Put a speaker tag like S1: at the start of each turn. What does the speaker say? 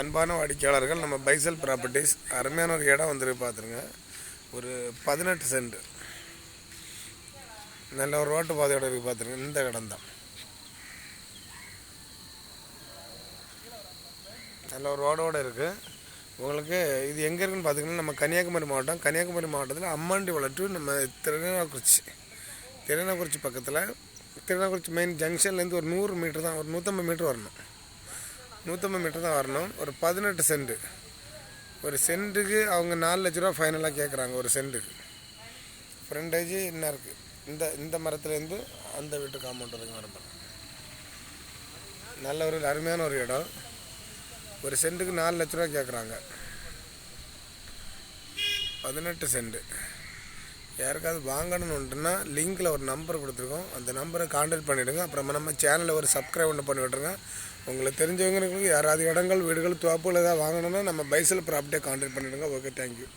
S1: அன்பான வாடிக்கையாளர்கள் நம்ம பைசல் ப்ராப்பர்ட்டிஸ். அருமையான ஒரு இடம் வந்துருக்கு பார்த்துருங்க. ஒரு பதினெட்டு சென்ட். நல்ல ஒரு ரோட்டு பாதையோட இருக்குது பார்த்துருங்க. இந்த இடம் தான். நல்ல ஒரு ரோடோடு இருக்குது உங்களுக்கு இது எங்கே இருக்குன்னு பார்த்தீங்கன்னா நம்ம கன்னியாகுமரி மாவட்டம். கன்னியாகுமரி மாவட்டத்தில் அம்மாண்டி வளர்ட்டு நம்ம திருநாக்குறிச்சி திருநாக்குறிச்சி பக்கத்தில் திருநாக்குறிச்சி மெயின் ஜங்ஷன்லேருந்து ஒரு நூறு மீட்டர் தான் ஒரு நூற்றம்பது மீட்டர் வரணும். நூற்றம்பது மீட்டர் தான் வரணும். ஒரு பதினெட்டு சென்ட். ஒரு சென்ட்டுக்கு அவங்க நாலு லட்ச ரூபா ஃபைனலாக கேட்குறாங்க ஒரு சென்ட்டுக்கு. ஃப்ரண்டேஜ் என்ன இருக்குது இந்த இந்த மரத்துலேருந்து அந்த வீட்டு காம்பவுண்ட் வரைக்கும் வரப்போ நல்ல ஒரு அருமையான ஒரு இடம். ஒரு சென்ட்டுக்கு நாலு லட்ச ரூபா கேட்குறாங்க பதினெட்டு சென்ட்டு. யாருக்காவது வாங்கணுன்னுட்டுனா லிங்கில் ஒரு நம்பர் கொடுத்துருக்கோம். அந்த நம்பரை காண்டாக்ட் பண்ணிவிடுங்க அப்புறமா நம்ம சேனலில் ஒரு சப்ஸ்கிரைப் ஒன்று பண்ணி விட்ருங்க உங்களுக்கு தெரிஞ்சவங்களுக்கு யாராவது இடங்கள் வீடுகள் தோப்புகள் ஏதாவது வாங்கணுன்னா நம்ம பைசல் ப்ராப்பர்ட்டியை காண்டாக்ட் பண்ணிவிடுங்க ஓகே தேங்க்யூ